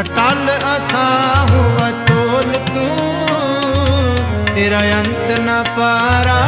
ਅਟਲ ਅਥਾਹੁ ਅਤੁਲ ਤੂੰ ਤੇਰਾ ਅੰਤ ਨ ਪਾਰਾ